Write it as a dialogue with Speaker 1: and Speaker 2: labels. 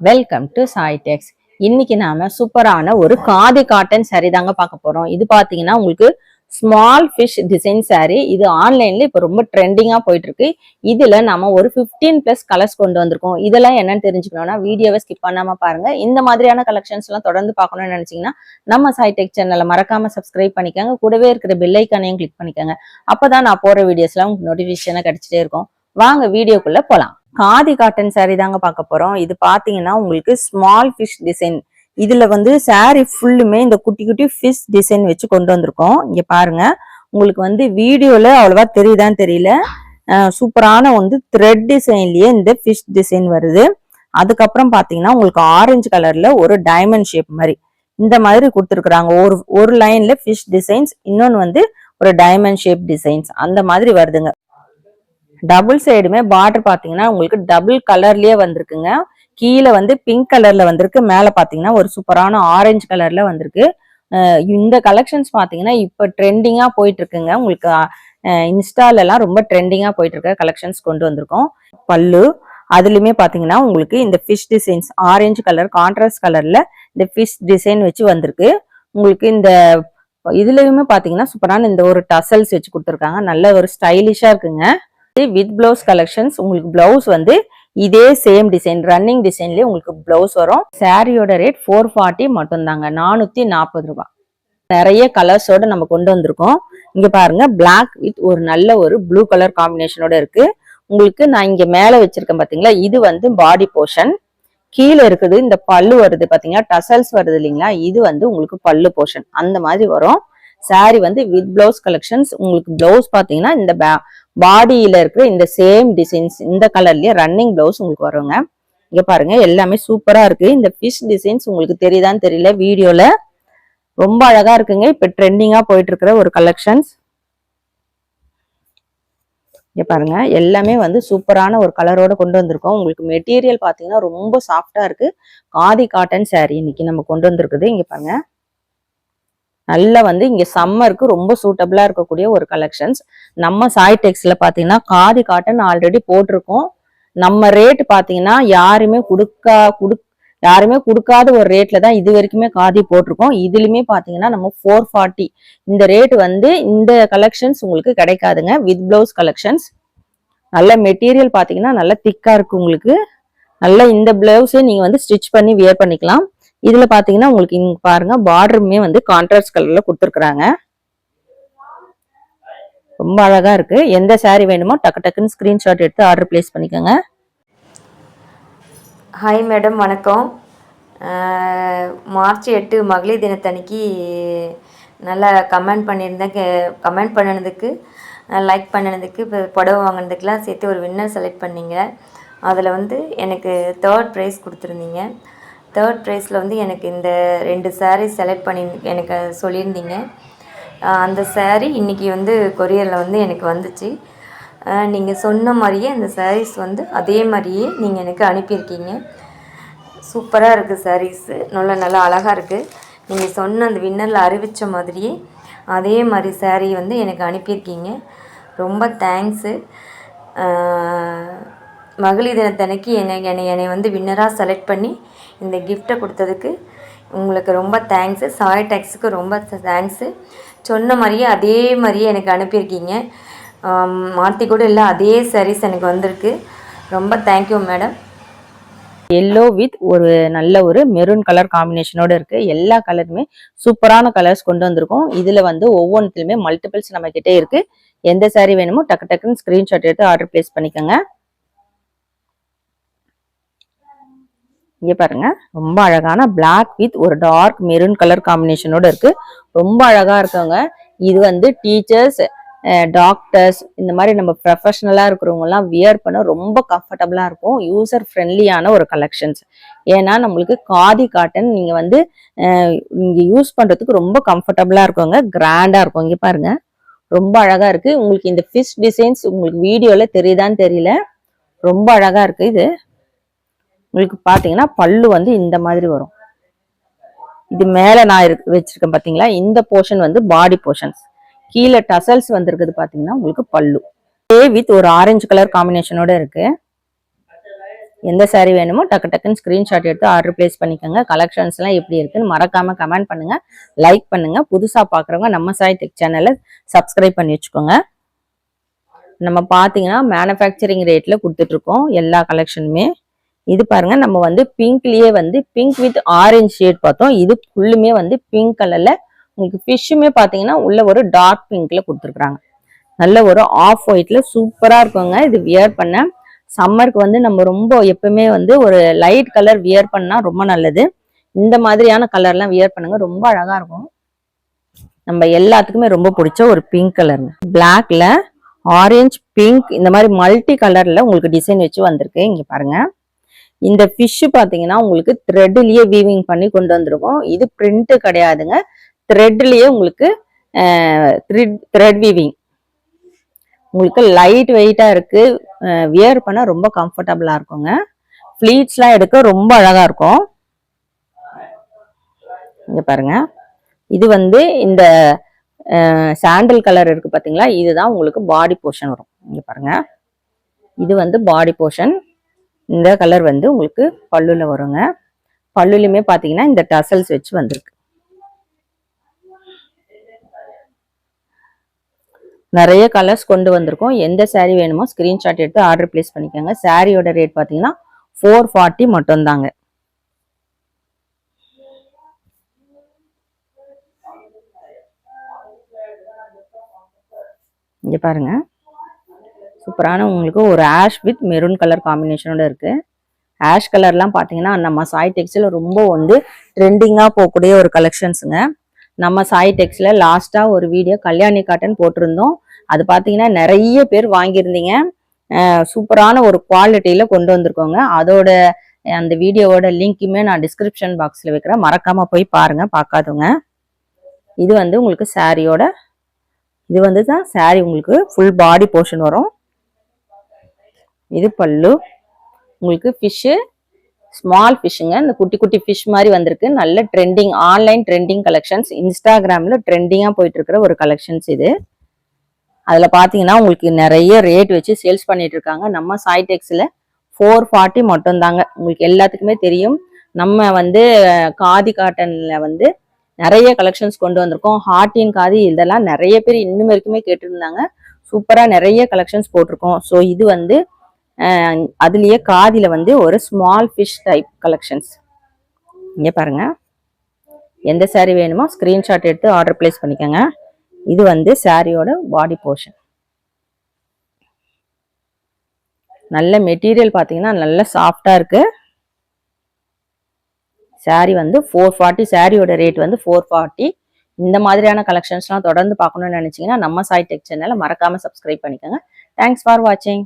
Speaker 1: Welcome to சாய்டெக்ஸ் இன்னைக்கு நாம சூப்பரான ஒரு காதி காட்டன் saree தாங்க பார்க்க போறோம். இது பாத்தீங்கன்னா உங்களுக்கு ஸ்மால் ஃபிஷ் டிசைன் saree. இது ஆன்லைன்ல இப்போ ரொம்ப ட்ரெண்டிங்கா போயிட்டு இருக்கு இதுல நம்ம ஒரு 15 பிளஸ் கலர்ஸ் கொண்டு வந்திருக்கோம். இதெல்லாம் என்னன்னு தெரிஞ்சுக்கணும்னா வீடியோவை ஸ்கிப் பண்ணாம பாருங்க. இந்த மாதிரியான கலெக்ஷன்ஸ் எல்லாம் தொடர்ந்து பார்க்கணும்னு நினைச்சீங்கன்னா நம்ம சாய்டெக் சேனலை மறக்காம சப்ஸ்கிரைப் பண்ணிக்கோங்க. கூடவே இருக்கிற பெல்லைக்கானையும் கிளிக் பண்ணிக்கோங்க. அப்பதான் நான் போற வீடியோஸ்லாம் உங்களுக்கு நோட்டிபிகேஷனா கிடைச்சிட்டே இருக்கும். வாங்க வீடியோக்குள்ள போலாம். காதி காட்டன் saree தாங்க பார்க்க போறோம். இது பாத்தீங்கன்னா உங்களுக்கு ஸ்மால் ஃபிஷ் டிசைன் இதுல வந்து saree ஃபுல்லுமே இந்த குட்டி குட்டி ஃபிஷ் டிசைன் வச்சு கொண்டு வந்திருக்கோம். இங்க பாருங்க. உங்களுக்கு வந்து வீடியோல அவ்வளவா தெரியுதான்னு தெரியல. சூப்பரான வந்து த்ரெட் டிசைன்லயே இந்த ஃபிஷ் டிசைன் வருது. அதுக்கப்புறம் பாத்தீங்கன்னா உங்களுக்கு ஆரஞ்சு கலர்ல ஒரு டைமண்ட் ஷேப் மாதிரி. இந்த மாதிரி கொடுத்துருக்குறாங்க. ஒரு ஒரு லைன்ல ஃபிஷ் டிசைன்ஸ் இன்னொன்னு வந்து ஒரு டைமண்ட் ஷேப் டிசைன்ஸ் அந்த மாதிரி வருதுங்க. டபுள் சைடுமே பார்டர் பார்த்தீங்கன்னா உங்களுக்கு டபுள் கலர்லயே வந்திருக்குங்க. கீழே வந்து பிங்க் கலர்ல வந்திருக்கு. மேலே பார்த்தீங்கன்னா ஒரு சூப்பரான ஆரஞ்சு கலர்ல வந்திருக்கு. இந்த கலெக்ஷன்ஸ் பார்த்தீங்கன்னா இப்போ ட்ரெண்டிங்காக போயிட்டு இருக்குங்க உங்களுக்கு இன்ஸ்டாலெல்லாம் ரொம்ப ட்ரெண்டிங்காக போயிட்டு இருக்க கலெக்ஷன்ஸ் கொண்டு வந்திருக்கோம். பல்லு அதுலயுமே பாத்தீங்கன்னா உங்களுக்கு இந்த fish designs orange colour contrast கலர்ல இந்த ஃபிஷ் டிசைன் வச்சு வந்திருக்கு. உங்களுக்கு இந்த இதுலயுமே பாத்தீங்கன்னா சூப்பரான இந்த ஒரு டசல்ஸ் வச்சு கொடுத்துருக்காங்க. நல்ல ஒரு ஸ்டைலிஷா இருக்குங்க. வித் பிளவுஸ் கலெக்ஷன்ஸ் உங்களுக்கு பிளவுஸ் வந்து இதே சேம் டிசைன் ரன்னிங் டிசைன்லயே உங்களுக்கு பிளவுஸ் வரும். சாரியோட ரேட் ஃபோர் ஃபார்ட்டி மட்டும்தாங்க. நானூத்தி நாற்பது ரூபாய் நிறைய கலர்ஸோட நம்ம கொண்டு வந்திருக்கோம். இங்க பாருங்க பிளாக் வித் ஒரு நல்ல ஒரு ப்ளூ கலர் காம்பினேஷனோட இருக்கு. உங்களுக்கு நான் இங்க மேல வச்சிருக்கேன் பாத்தீங்களா? இது வந்து பாடி போர்ஷன் கீழே இருக்குது இந்த பல்லு வருது பாத்தீங்களா? டசல்ஸ் வருது இல்லைங்களா? இது வந்து உங்களுக்கு பல்லு போர்ஷன் அந்த மாதிரி வரும். சாரி வந்து வித் பிளவுஸ் கலெக்ஷன்ஸ் உங்களுக்கு பிளவுஸ் பாத்தீங்கன்னா இந்த பாடியில இருக்கிற இந்த சேம் டிசைன்ஸ் இந்த கலர்லயே ரன்னிங் பிளவுஸ் உங்களுக்கு வருங்க. இங்க பாருங்க எல்லாமே சூப்பரா இருக்கு. இந்த ஃபிஷ் டிசைன்ஸ் உங்களுக்கு தெரியுதான்னு தெரியல வீடியோல. ரொம்ப அழகா இருக்குங்க. இப்ப ட்ரெண்டிங்கா போயிட்டு இருக்கிற ஒரு கலெக்ஷன்ஸ் இங்க பாருங்க எல்லாமே வந்து சூப்பரான ஒரு கலரோட கொண்டு வந்திருக்கோம். உங்களுக்கு மெட்டீரியல் பாத்தீங்கன்னா ரொம்ப சாஃப்டா இருக்கு. காதி காட்டன் saree இன்னைக்கு நம்ம கொண்டு வந்திருக்குது. இங்க பாருங்க. நல்லா வந்து இங்க சம்மருக்கு ரொம்ப சூட்டபிளா இருக்கக்கூடிய ஒரு கலெக்ஷன்ஸ் நம்ம சாய் டெக்ஸில் பாத்தீங்கன்னா காதி காட்டன் ஆல்ரெடி போட்டிருக்கோம். நம்ம ரேட் பாத்தீங்கன்னா யாருமே கொடுக்கா குடு யாருமே கொடுக்காத ஒரு ரேட்ல தான் இது வரைக்குமே காதி போட்டிருக்கோம். இதுலயுமே பாத்தீங்கன்னா நம்ம ஃபோர் ஃபார்ட்டி இந்த ரேட் வந்து இந்த கலெக்ஷன்ஸ் உங்களுக்கு கிடைக்காதுங்க. வித் பிளவுஸ் கலெக்ஷன்ஸ் நல்ல மெட்டீரியல் பாத்தீங்கன்னா நல்லா திக்கா இருக்கு உங்களுக்கு. நல்லா இந்த பிளவுஸே நீங்க வந்து ஸ்டிச் பண்ணி வியர் பண்ணிக்கலாம். இதுல பாத்தீங்கன்னா உங்களுக்கு இங்க பாருங்க பார்டருமே வந்து கான்ட்ராஸ்ட் கலர்ல கொடுத்துருக்குறாங்க. ரொம்ப அழகா இருக்கு. எந்த சாரீ வேணுமோ டக்கு டக்குன்னு ஸ்கிரீன்ஷாட் எடுத்து ஆர்டர் பிளேஸ் பண்ணிக்கோங்க.
Speaker 2: ஹாய் மேடம் வணக்கம். மார்ச் எட்டு மகளிர் தினத்தன்னைக்கு நல்லா கமெண்ட் பண்ணியிருந்தேன். கமெண்ட் பண்ணினதுக்கு லைக் பண்ணினதுக்கு இப்போ புடவை வாங்கினதுக்கெலாம் சேர்த்து ஒரு வின்னர் செலக்ட் பண்ணீங்க. அதில் வந்து எனக்கு தேர்ட் ப்ரைஸ் கொடுத்துருந்தீங்க. தேர்ட் ப்ரைஸில் வந்து எனக்கு இந்த ரெண்டு சாரீ செலக்ட் பண்ணி எனக்கு சொல்லியிருந்தீங்க. அந்த சாரீ இன்றைக்கி வந்து கொரியரில் வந்து எனக்கு வந்துச்சு. நீங்கள் சொன்ன மாதிரியே அந்த சாரீஸ் வந்து அதே மாதிரியே நீங்கள் எனக்கு அனுப்பியிருக்கீங்க. சூப்பராக இருக்குது சாரீஸு நல்லா நல்லா அழகாக இருக்குது நீங்கள் சொன்ன அந்த வின்னரில் அறிவித்த மாதிரியே அதே மாதிரி சாரீ வந்து எனக்கு அனுப்பியிருக்கீங்க. ரொம்ப தேங்க்ஸு மகளிர் தினத்தனைக்கு என்னை என்னை என்னை வந்து வின்னராக செலக்ட் பண்ணி இந்த கிஃப்ட்டை கொடுத்ததுக்கு உங்களுக்கு ரொம்ப தேங்க்ஸு சாய் டேக்ஸுக்கு ரொம்ப தேங்க்ஸு சொன்ன மாதிரியே அதே மாதிரியே எனக்கு அனுப்பியிருக்கீங்க. மாற்றி கூட இல்லை அதே sarees எனக்கு வந்திருக்கு. ரொம்ப தேங்க்யூ மேடம்
Speaker 1: எல்லோ வித் ஒரு நல்ல ஒரு மெரூன் கலர் காம்பினேஷனோட இருக்கு. எல்லா கலருமே சூப்பரான கலர்ஸ் கொண்டு வந்திருக்கோம். இதுல வந்து ஒவ்வொன்றுலயுமே மல்டிபிள்ஸ் நம்ம கிட்டே இருக்கு. எந்த saree வேணுமோ டக்கு டக்குன்னு ஸ்கிரீன்ஷாட் எடுத்து ஆர்டர் பிளேஸ் பண்ணிக்கோங்க. இங்கே பாருங்க. ரொம்ப அழகான பிளாக் வித் ஒரு டார்க் மெரூன் கலர் காம்பினேஷனோட இருக்கு. ரொம்ப அழகா இருக்குங்க. இது வந்து டீச்சர்ஸ் டாக்டர்ஸ் இந்த மாதிரி நம்ம ப்ரொஃபஷனலாக இருக்கிறவங்கலாம் வியர் பண்ண ரொம்ப கம்ஃபர்டபுளாக இருக்கும். யூசர் ஃப்ரெண்ட்லியான ஒரு கலெக்ஷன்ஸ் ஏன்னா நம்மளுக்கு காதி காட்டன் நீங்கள் வந்து இங்கே யூஸ் பண்ணுறதுக்கு ரொம்ப கம்ஃபர்டபுளாக இருக்குங்க. கிராண்டாக இருக்கும். இங்கே பாருங்க. ரொம்ப அழகாக இருக்குது உங்களுக்கு இந்த ஃபிஷ் டிசைன்ஸ் உங்களுக்கு வீடியோவில் தெரியுதான்னு தெரியல. ரொம்ப அழகாக இருக்குது இது. உங்களுக்கு பார்த்தீங்கன்னா பல்லு வந்து இந்த மாதிரி வரும். இது மேலே நான் இருக்கு வச்சிருக்கேன் பார்த்தீங்களா இந்த போர்ஷன் வந்து பாடி போர்ஷன்ஸ் கீழே டசல்ஸ் வந்திருக்குது பார்த்தீங்கன்னா உங்களுக்கு பல்லு. வித் ஒரு ஆரஞ்சு கலர் காம்பினேஷனோட இருக்கு. எந்த சேரீ வேணுமோ டக்கு டக்குன்னு ஸ்க்ரீன்ஷாட் எடுத்து ஆர்டர் பிளேஸ் பண்ணிக்கோங்க. கலெக்ஷன்ஸ்லாம் எப்படி இருக்குன்னு மறக்காமல் கமெண்ட் பண்ணுங்கள் லைக் பண்ணுங்கள் புதுசாக பார்க்குறவங்க நம்ம சாய் டெக் சேனலை சப்ஸ்கிரைப் பண்ணி வச்சுக்கோங்க. நம்ம பார்த்தீங்கன்னா மேனுஃபேக்சரிங் ரேட்டில் கொடுத்துட்ருக்கோம் எல்லா கலெக்ஷனுமே இது பாருங்க நம்ம வந்து பிங்க்லயே வந்து பிங்க் வித் ஆரஞ்சு ஷேட் பார்த்தோம். இது ஃபுல்லுமே வந்து பிங்க் கலர்ல உங்களுக்கு ஃபிஷ்ஷுமே பார்த்தீங்கன்னா உள்ள ஒரு டார்க் பிங்க்ல கொடுத்துருக்குறாங்க. நல்ல ஒரு ஆஃப் ஒயிட்ல சூப்பரா இருக்குங்க. இது வியர் பண்ண. சம்மருக்கு வந்து நம்ம ரொம்ப எப்பவுமே வந்து ஒரு லைட் கலர் வியர் பண்ணா ரொம்ப நல்லது. இந்த மாதிரியான கலர்லாம் வியர் பண்ணுங்க. ரொம்ப அழகா இருக்கும். நம்ம எல்லாத்துக்குமே ரொம்ப பிடிச்ச ஒரு பிங்க் கலருங்க பிளாக்ல ஆரஞ்சு பிங்க் இந்த மாதிரி மல்டி கலர்ல உங்களுக்கு டிசைன் வச்சு வந்திருக்கு. இங்க பாருங்க. இந்த ஃபிஷ் பார்த்தீங்கன்னா உங்களுக்கு த்ரெட்லேயே வீவிங் பண்ணி கொண்டு வந்திருக்கோம். இது பிரிண்ட்டு கிடையாதுங்க. த்ரெட்லேயே உங்களுக்கு த்ரெட் வீவிங் உங்களுக்கு லைட் வெயிட்டாக இருக்குது வியர் பண்ண ரொம்ப கம்ஃபர்டபுளாக இருக்குங்க. ஃப்ளீட்ஸ்லாம் எடுக்க ரொம்ப அழகாக இருக்கும். இங்கே பாருங்க. இது வந்து இந்த சாண்டல் கலர் இருக்குது பார்த்தீங்களா இதுதான் உங்களுக்கு பாடி போர்ஷன் வரும். இங்கே பாருங்க. இது வந்து பாடி போர்ஷன் இந்த கலர் வந்து உங்களுக்கு பல்லுல வருங்க. பல்லுலையுமே பார்த்தீங்கன்னா இந்த டசல்ஸ் வச்சு வந்திருக்கு. நிறைய கலர்ஸ் கொண்டு வந்திருக்கோம். எந்த சேரீ வேணுமோ ஸ்கிரீன்ஷாட் எடுத்து ஆர்டர் பிளேஸ் பண்ணிக்கோங்க. சாரியோட ரேட் பார்த்தீங்கன்னா ஃபோர் ஃபார்ட்டி மட்டும்தாங்க. இங்கே பாருங்கள் சூப்பரான உங்களுக்கு ஒரு ஆஷ் வித் மெரூன் கலர் காம்பினேஷனோட இருக்குது ஆஷ் கலர்லாம் பார்த்தீங்கன்னா நம்ம சாய் டெக்ஸில் ரொம்ப வந்து ட்ரெண்டிங்காக போகக்கூடிய ஒரு கலெக்ஷன்ஸுங்க. நம்ம சாய் டெக்ஸில் லாஸ்ட்டாக ஒரு வீடியோ கல்யாணி காட்டன் போட்டிருந்தோம். அது பார்த்தீங்கன்னா நிறைய பேர் வாங்கியிருந்தீங்க. சூப்பரான ஒரு குவாலிட்டியில் கொண்டு வந்திருக்கோங்க. அதோட அந்த வீடியோவோட லிங்க்குமே நான் டிஸ்கிரிப்ஷன் பாக்ஸில் வைக்கிறேன். மறக்காமல் போய் பாருங்கள் பார்க்காதவங்க இது வந்து உங்களுக்கு சாரியோட இது வந்து தான் சாரி உங்களுக்கு ஃபுல் பாடி போர்ஷன் வரும். இது பல்லு. உங்களுக்கு ஃபிஷ்ஷு ஸ்மால் ஃபிஷ்ஷுங்க இந்த குட்டி குட்டி ஃபிஷ் மாதிரி வந்திருக்கு. நல்ல ட்ரெண்டிங் ஆன்லைன் ட்ரெண்டிங் கலெக்ஷன்ஸ் இன்ஸ்டாகிராமில் ட்ரெண்டிங்காக போயிட்டு இருக்கிற ஒரு கலெக்ஷன்ஸ் இது. அதில் பார்த்தீங்கன்னா உங்களுக்கு நிறைய ரேட் வச்சு சேல்ஸ் பண்ணிட்டு இருக்காங்க நம்ம சாய்டெக்ஸில் ஃபோர் ஃபார்ட்டி மட்டும்தாங்க. உங்களுக்கு எல்லாத்துக்குமே தெரியும். நம்ம வந்து காதி காட்டனில் வந்து நிறைய கலெக்ஷன்ஸ் கொண்டு வந்திருக்கோம். ஹாட்டின் காதி இதெல்லாம் நிறைய பேர் இன்னும் வரைக்குமே கேட்டிருந்தாங்க. சூப்பராக நிறைய கலெக்ஷன்ஸ் போட்டிருக்கோம். ஸோ இது வந்து அதுலேயே காதில் வந்து ஒரு ஸ்மால் ஃபிஷ் டைப் கலெக்ஷன்ஸ் இங்கே பாருங்க. எந்த saree வேணுமோ ஸ்க்ரீன்ஷாட் எடுத்து ஆர்டர் பிளேஸ் பண்ணிக்கோங்க. இது வந்து சாரியோட பாடி போர்ஷன் நல்ல மெட்டீரியல் பார்த்தீங்கன்னா நல்ல சாஃப்டாக இருக்குது சாரீ வந்து ஃபோர் ஃபார்ட்டி சாரியோட ரேட் வந்து ஃபோர் ஃபார்ட்டி இந்த மாதிரியான கலெக்ஷன்ஸ்லாம் தொடர்ந்து பார்க்கணும்னு நினச்சிங்கன்னா நம்ம சாய் டெக் சேனலை மறக்காமல் சப்ஸ்கிரைப் பண்ணிக்கோங்க. தேங்க்ஸ் ஃபார் வாட்சிங்